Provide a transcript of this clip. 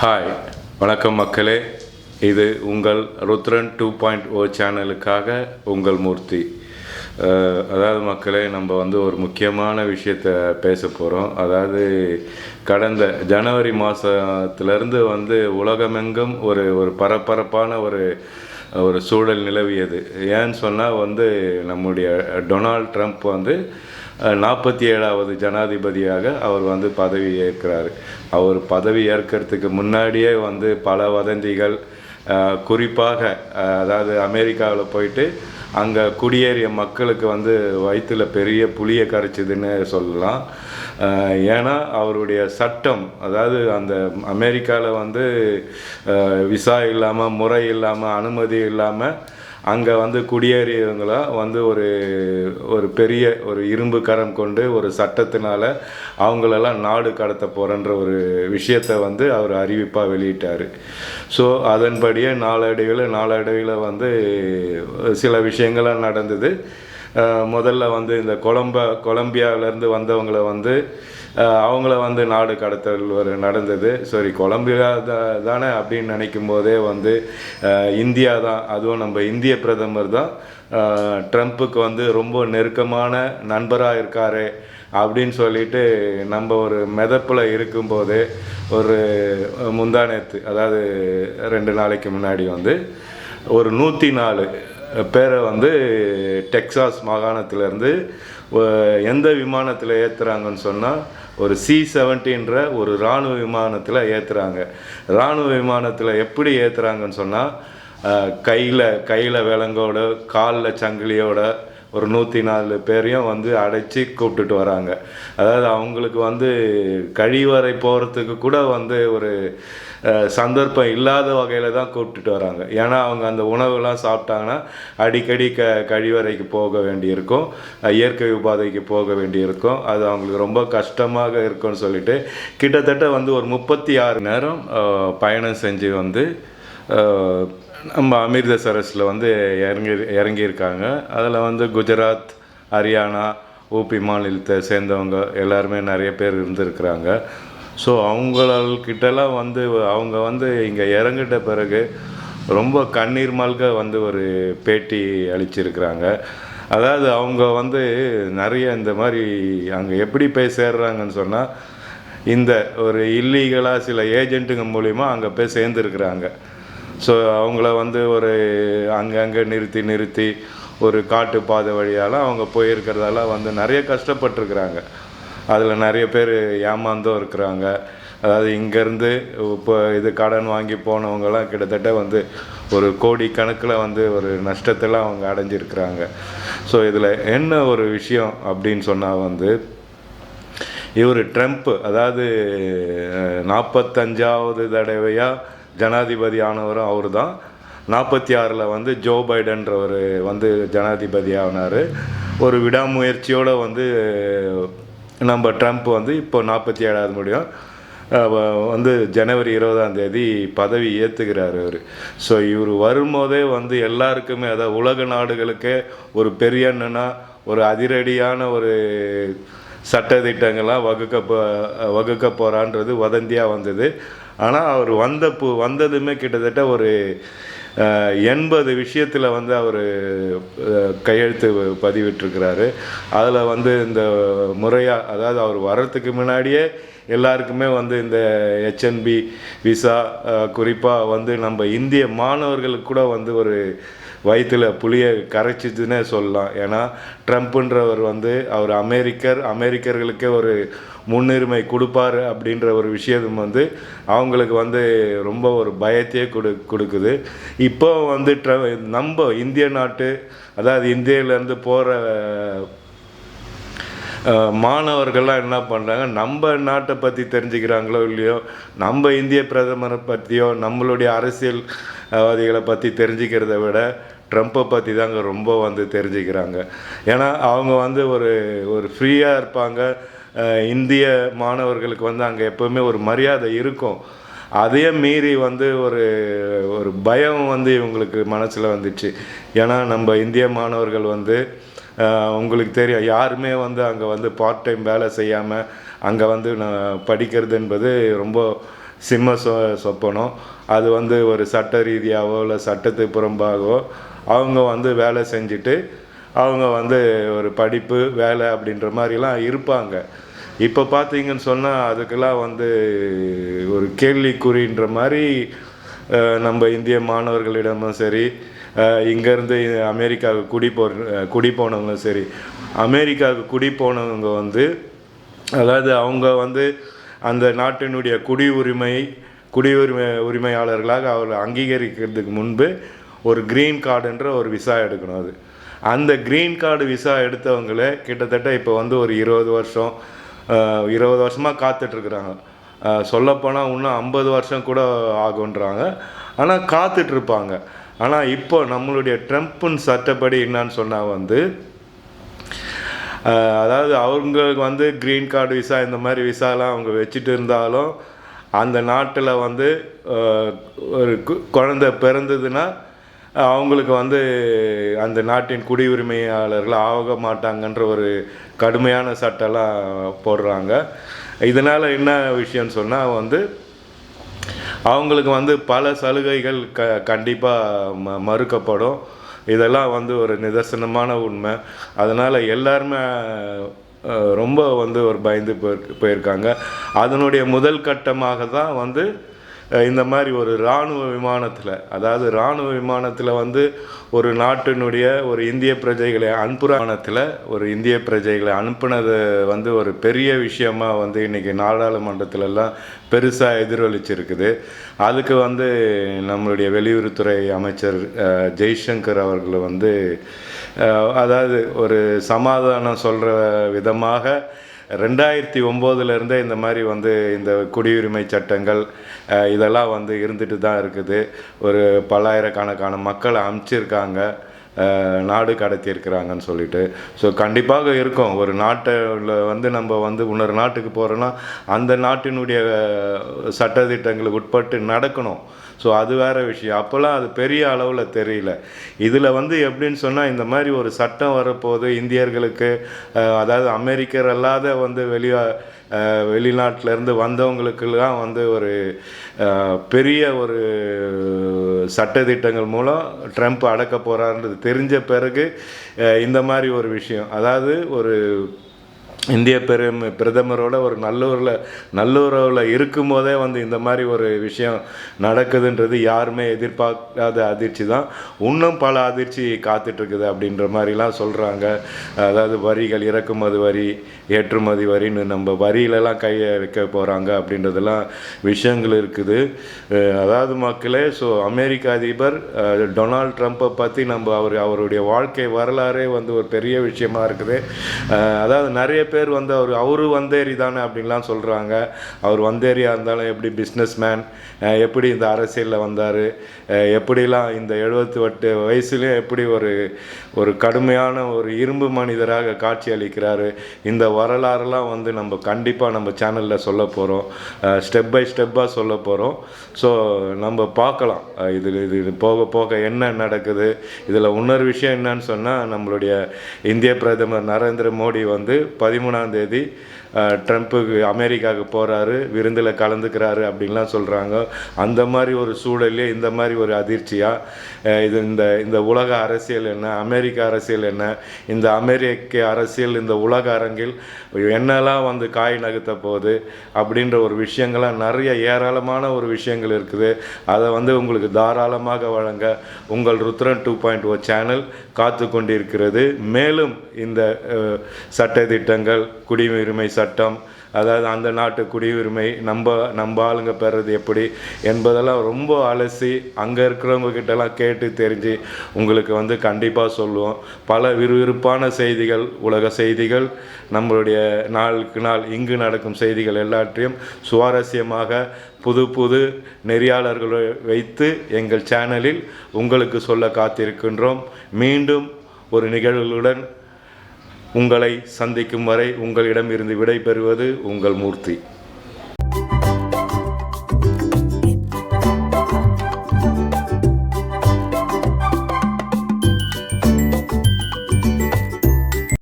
Hi வணக்கம் மக்களே. இது உங்கள் ருத்ரன் டூ பாயிண்ட் ஓ சேனலுக்காக உங்கள் மூர்த்தி. அதாவது மக்களே நம்ம வந்து ஒரு முக்கியமான விஷயத்த பேச போகிறோம் அதாவது கடந்த ஜனவரி மாதத்துலேருந்து வந்து உலகமெங்கும் ஒரு ஒரு பரபரப்பான ஒரு ஒரு சூழல் நிலவியது. ஏன்னு சொன்னால் வந்து நம்முடைய டொனால்ட் ட்ரம்ப் வந்து நாற்பத்தி ஏழாவது ஜனாதிபதியாக அவர் வந்து பதவி ஏற்கிறார். அவர் பதவி ஏற்கிறதுக்கு முன்னாடியே வந்து பல வதந்திகள் குறிப்பாக அதாவது அமெரிக்காவில் போயிட்டு அங்கே குடியேறிய மக்களுக்கு வந்து வயிற்றில் பெரிய புளியை கரைச்சிதுன்னு சொல்லலாம். ஏன்னா அவருடைய சட்டம் அதாவது அந்த அமெரிக்காவில் வந்து விசா இல்லாமல் முறை இல்லாமல் அனுமதி இல்லாமல் அங்கே வந்து குடியேறியவங்களாம் வந்து ஒரு ஒரு பெரிய ஒரு இரும்பு கரம் கொண்டு ஒரு சட்டத்தினால அவங்களெல்லாம் நாடு கடத்த போகிறன்ற ஒரு விஷயத்தை வந்து அவர் அறிவிப்பாக வெளியிட்டார். ஸோ அதன்படியே நாளடைவில் நாளடைவில் வந்து சில விஷயங்கள்லாம் நடந்தது. முதல்ல வந்து இந்த கொலம்பா கொலம்பியாவிலேருந்து வந்தவங்களை வந்து அவங்கள வந்து நாடு கடத்தல் ஒரு நடந்தது. சரி கொலம்பியா தானே அப்படின்னு நினைக்கும் போதே வந்து இந்தியா தான் அதுவும் நம்ம இந்திய பிரதமர் தான் ட்ரம்ப்புக்கு வந்து ரொம்ப நெருக்கமான நண்பராக இருக்காரு அப்படின்னு சொல்லிட்டு நம்ம ஒரு மிதப்பில் இருக்கும்போதே ஒரு முந்தானேத்து அதாவது ரெண்டு நாளைக்கு முன்னாடி வந்து ஒரு நூற்றி நாலு பேரை வந்து டெக்சாஸ் மாகாணத்திலேருந்து எந்த விமானத்தில் ஏற்றுறாங்கன்னு சொன்னால் ஒரு சி செவன்டீன்ற ஒரு இராணுவ விமானத்தில் ஏற்றுறாங்க இராணுவ விமானத்தில் எப்படி ஏற்றுறாங்கன்னு சொன்னால் கையில் கையில் விலங்கோட காலில் சங்கிலியோட ஒரு நூற்றி நாலு பேரையும் வந்து அடைச்சி கூப்பிட்டுட்டு வராங்க. அதாவது அவங்களுக்கு வந்து கழிவறை போகிறதுக்கு கூட வந்து ஒரு சந்தர்ப்பம் இல்லாத வகையில் தான் கூப்பிட்டுட்டு வராங்க. ஏன்னா அவங்க அந்த உணவுலாம் சாப்பிட்டாங்கன்னா அடிக்கடி க கழிவறைக்கு போக வேண்டியிருக்கும். இயற்கை உபாதைக்கு போக வேண்டியிருக்கும். அது அவங்களுக்கு ரொம்ப கஷ்டமாக இருக்கும்னு சொல்லிட்டு கிட்டத்தட்ட வந்து ஒரு முப்பத்தி ஆறு நேரம் பயணம் செஞ்சு வந்து நம்ம அமிர்தசரஸில் வந்து இறங்கி இறங்கியிருக்காங்க. அதில் வந்து குஜராத் ஹரியானா ஊபி மாநிலத்தை சேர்ந்தவங்க எல்லாருமே நிறைய பேர் இருந்திருக்கிறாங்க. ஸோ அவங்கக்கிட்டலாம் வந்து அவங்க வந்து இங்கே இறங்கிட்ட பிறகு ரொம்ப கண்ணீர் மல்க வந்து ஒரு பேட்டி அளிச்சிருக்கிறாங்க. அதாவது அவங்க வந்து நிறைய இந்த மாதிரி அங்கே எப்படி போய் சேர்றாங்கன்னு சொன்னால் இந்த ஒரு இல்லீகலாக சில ஏஜெண்ட்டுங்க மூலிமா அங்கே போய் சேர்ந்துருக்குறாங்க. ஸோ அவங்கள வந்து ஒரு அங்கங்கே நிறுத்தி நிறுத்தி ஒரு காட்டு பாதை வழியால் அவங்க போயிருக்கிறதால வந்து நிறைய கஷ்டப்பட்டிருக்கிறாங்க. அதில் நிறைய பேர் ஏமாந்தும் இருக்கிறாங்க. அதாவது இங்கேருந்து இப்போ இது கடன் வாங்கி போனவங்கலாம் கிட்டத்தட்ட வந்து ஒரு கோடி கணக்கில் வந்து ஒரு நஷ்டத்தில் அவங்க அடைஞ்சிருக்கிறாங்க. ஸோ இதில் என்ன ஒரு விஷயம் அப்படின்னு சொன்னால் வந்து இவர் ட்ரம்ப் அதாவது நாற்பத்தஞ்சாவது தடவையாக ஜனாதிபதி ஆனவரும் அவர் தான் நாற்பத்தி ஆறில் வந்து ஜோ பைடன்றவர் வந்து ஜனாதிபதி ஆனார் ஒரு விடாமுயற்சியோடு வந்து நம்ம ட்ரம்ப் வந்து இப்போ நாற்பத்தி ஏழாவது முடியும் வந்து ஜனவரி இருபதாம் தேதி பதவி ஏற்றுக்கிறார் அவர். ஸோ இவர் வரும்போதே வந்து எல்லாருக்குமே அதாவது உலக நாடுகளுக்கே ஒரு பெரிய அண்ணனா ஒரு அதிரடியான ஒரு சட்டத்திட்டங்கள்லாம் வகுக்க போ வகுக்க போகிறான்றது வதந்தியாக வந்தது. ஆனால் அவர் வந்த பு வந்ததுமே கிட்டத்தட்ட ஒரு எண்பது விஷயத்தில் வந்து அவர் கையெழுத்து பதிவிட்டிருக்கிறாரு. அதில் வந்து இந்த முறையாக அதாவது அவர் வர்றதுக்கு முன்னாடியே எல்லாருக்குமே வந்து இந்த ஹெச்என்பி விசா குறிப்பாக வந்து நம்ம இந்திய மாணவர்களுக்கு கூட வந்து ஒரு வயிற்றில் புளியை கரைச்சிதுன்னே சொல்லலாம். ஏன்னா ட்ரம்ப்புன்றவர் வந்து அவர் அமெரிக்கர் அமெரிக்கர்களுக்கே ஒரு முன்னுரிமை கொடுப்பார் அப்படின்ற ஒரு விஷயம் வந்து அவங்களுக்கு வந்து ரொம்ப ஒரு பயத்தையே கொடு கொடுக்குது. இப்போ வந்து ட்ர நம்ம இந்திய நாட்டு அதாவது இந்தியாவிலேருந்து போகிற மாணவர்கள்லாம் என்ன பண்ணுறாங்க நம்ம நாட்டை பற்றி தெரிஞ்சுக்கிறாங்களோ இல்லையோ நம்ம இந்திய பிரதமரை பற்றியோ நம்மளுடைய அரசியல்வாதிகளை பற்றி தெரிஞ்சுக்கிறத விட ட்ரம்ப்பை பற்றி தாங்க ரொம்ப வந்து தெரிஞ்சுக்கிறாங்க. ஏன்னா அவங்க வந்து ஒரு ஒரு ஃப்ரீயாக இருப்பாங்க. இந்திய மாணவர்களுக்கு வந்து அங்கே எப்போவுமே ஒரு மரியாதை இருக்கும். அதையும் மீறி வந்து ஒரு ஒரு பயம் வந்து இவங்களுக்கு மனசில் வந்துச்சு. ஏன்னா நம்ம இந்திய மாணவர்கள் வந்து உங்களுக்கு தெரியும் யாருமே வந்து அங்கே வந்து பார்ட் டைம் வேலை செய்யாமல் அங்கே வந்து நான் படிக்கிறது என்பது ரொம்ப சிம்ம சொ சொப்பனம். அது வந்து ஒரு சட்ட ரீதியாகவோ இல்லை சட்டத்துக்கு புறம்பாகவோ அவங்க வந்து வேலை செஞ்சுட்டு அவங்க வந்து ஒரு படிப்பு வேலை அப்படின்ற மாதிரிலாம் இருப்பாங்க. இப்போ பார்த்தீங்கன்னு சொன்னால் அதுக்கெல்லாம் வந்து ஒரு கேள்விக்குறின்ற மாதிரி நம்ம இந்திய மாணவர்களிடமும் சரி இங்கேருந்து அமெரிக்காவுக்கு குடி போ குடி போனவங்களும் சரி அமெரிக்காவுக்கு குடி போனவங்க வந்து அதாவது அவங்க வந்து அந்த நாட்டினுடைய குடி உரிமை குடியுரிமை உரிமையாளர்களாக அவர் அங்கீகரிக்கிறதுக்கு முன்பு ஒரு க்ரீன் கார்டுன்ற ஒரு விசா எடுக்கணும் அது. அந்த க்ரீன் கார்டு விசா எடுத்தவங்களே கிட்டத்தட்ட இப்போ வந்து ஒரு இருபது வருஷம் இருபது வருஷமாக காத்துட்ருக்குறாங்க. சொல்லப்போனால் இன்னும் ஐம்பது வருஷம் கூட ஆகுன்றாங்க. ஆனால் காத்துட்ருப்பாங்க. ஆனால் இப்போ நம்மளுடைய ட்ரம்ப்புன்னு சட்டப்படி என்னன்னு சொன்னால் வந்து அதாவது அவங்களுக்கு வந்து க்ரீன் கார்டு விசா இந்த மாதிரி விசாலாம் அவங்க வச்சுட்டு இருந்தாலும் அந்த நாட்டில் வந்து ஒரு கு- குழந்தை பிறந்ததுன்னா அவங்களுக்கு வந்து அந்த நாட்டின் குடியுரிமையாளர்கள் ஆக மாட்டாங்கன்ற ஒரு கடுமையான சட்டம்லாம் போடுறாங்க. இதனால் என்ன விஷயம்னு சொன்னால் வந்து அவங்களுக்கு வந்து பல சலுகைகள் க கண்டிப்பாக ம மறுக்கப்படும். இதெல்லாம் வந்து ஒரு நிதர்சனமான உண்மை. அதனால் எல்லாருமே ரொம்ப வந்து ஒரு பயந்து போயிருக்கு போயிருக்காங்க. அதனுடைய முதல் கட்டமாக தான் வந்து இந்த மாதிரி ஒரு இராணுவ விமானத்தில் அதாவது இராணுவ விமானத்தில் வந்து ஒரு நாட்டினுடைய ஒரு இந்திய பிரஜைகளை அனுப்புறானத்தில் ஒரு இந்திய பிரஜைகளை அனுப்புனது வந்து ஒரு பெரிய விஷயமாக வந்து இன்றைக்கி நாடாளுமன்றத்திலலாம் பெருசாக எதிரொலிச்சிருக்குது. அதுக்கு வந்து நம்மளுடைய வெளியுறவுத்துறை அமைச்சர் ஜெய்சங்கர் அவர்கள் வந்து அதாவது ஒரு சமாதானம் சொல்கிற விதமாக ரெண்டாயிரத்தி ஒம்போதுலேருந்தே இந்த மாதிரி வந்து இந்த குடியுரிமை சட்டங்கள் இதெல்லாம் வந்து இருந்துட்டு தான் இருக்குது. ஒரு பல்லாயிரக்கணக்கான மக்களை அமுச்சிருக்காங்க. நாடு கடத்தியிருக்கிறாங்கன்னு சொல்லிட்டு. ஸோ கண்டிப்பாக இருக்கும். ஒரு நாட்டில் வந்து நம்ம வந்து இன்னொரு நாட்டுக்கு போகிறோன்னா அந்த நாட்டினுடைய சட்டத்திட்டங்களுக்கு உட்பட்டு நடக்கணும். ஸோ அது வேறு விஷயம். அப்போல்லாம் அது பெரிய அளவில் தெரியல. இதில் வந்து எப்படின்னு சொன்னால் இந்த மாதிரி ஒரு சட்டம் வரப்போது இந்தியர்களுக்கு. அதாவது அமெரிக்கர் அல்லாத வந்து வெளியா வெளிநாட்டிலேருந்து வந்தவங்களுக்கெல்லாம் வந்து ஒரு பெரிய ஒரு சட்டத்திட்டங்கள் மூலம் ட்ரம்ப் அடக்க போகிறாருன்றது தெரிஞ்ச பிறகு இந்த மாதிரி ஒரு விஷயம். அதாவது ஒரு இந்திய பெரும் பிரதமரோட ஒரு நல்லூரில் நல்லுறவில் இருக்கும்போதே வந்து இந்த மாதிரி ஒரு விஷயம் நடக்குதுன்றது யாருமே எதிர்பார்க்காத அதிர்ச்சி தான். இன்னும் பல அதிர்ச்சி காத்துட்ருக்குது அப்படின்ற மாதிரிலாம் சொல்கிறாங்க அதாவது வரிகள் இறக்குமதி வரி ஏற்றுமதி வரின்னு நம்ம வரியிலலாம் கையை வைக்க போகிறாங்க அப்படின்றதெல்லாம் விஷயங்கள் இருக்குது. அதாவது மக்களே ஸோ அமெரிக்க அதிபர் டொனால்ட் ட்ரம்ப்பை பற்றி நம்ம அவர் அவருடைய வாழ்க்கை வரலாறே வந்து ஒரு பெரிய விஷயமா இருக்குது. அதாவது நிறைய பேர் வந்து அவர் அவரு வந்தேரி தானே அப்படின்லாம் சொல்கிறாங்க அவர் வந்தேரியாக இருந்தாலும் எப்படி பிஸ்னஸ் மேன் எப்படி இந்த அரசியலில் வந்தார் எப்படிலாம் இந்த எழுபத்தி எட்டு வயசுலேயும் எப்படி ஒரு ஒரு கடுமையான ஒரு இரும்பு மனிதராக காட்சி அளிக்கிறாரு. இந்த வரலாறுலாம் வந்து நம்ம கண்டிப்பாக நம்ம சேனலில் சொல்ல போகிறோம் ஸ்டெப் பை ஸ்டெப்பாக சொல்ல போகிறோம் ஸோ நம்ம பார்க்கலாம். இது இது போக போக என்ன நடக்குது இதில் இன்னொரு விஷயம் என்னன்னு சொன்னால் நம்மளுடைய இந்திய பிரதமர் நரேந்திர மோடி வந்து பதிமூணாம் தேதி. ட்ரம்ப்புக்கு அமெரிக்காவுக்கு போகிறாரு விருந்தில் கலந்துக்கிறாரு அப்படின்லாம் சொல்கிறாங்க அந்த மாதிரி ஒரு சூழல்லே இந்த மாதிரி ஒரு அதிர்ச்சியாக இது இந்த இந்த உலக அரசியல் என்ன? அமெரிக்க அரசியல் என்ன? இந்த அமெரிக்க அரசியல் இந்த உலக அரங்கில் என்னெல்லாம் வந்து காய் நகர்த்த போகுது? அப்படின்ற ஒரு விஷயங்கள்லாம் நிறைய ஏராளமான ஒரு விஷயங்கள் இருக்குது. அதை வந்து உங்களுக்கு தாராளமாக வழங்க உங்கள் Rudran two point O channel காத்து கொண்டிருக்கிறது மேலும் இந்த சட்ட திட்டங்கள் குடியுரிமை சட்டம் அதாவது அந்த நாட்டு குடியுரிமை நம்ம நம்ம ஆளுங்க பெறது எப்படி என்பதெல்லாம் ரொம்ப அலசி அங்கே இருக்கிறவங்க கிட்டலாம் கேட்டு தெரிஞ்சு உங்களுக்கு வந்து கண்டிப்பாக சொல்லுவோம். பல விறுவிறுப்பான செய்திகள் உலக செய்திகள் நம்மளுடைய நாளுக்கு நாள் இங்கு நடக்கும் செய்திகள் எல்லாற்றையும் சுவாரஸ்யமாக புது புது நெறியாளர்களை வைத்து எங்கள் சேனலில் உங்களுக்கு சொல்ல காத்திருக்கின்றோம். மீண்டும் ஒரு நிகழ்வுகளுடன் உங்களை சந்திக்கும் வரை உங்களிடம் இருந்து விடை பெறுவது உங்கள் மூர்த்தி.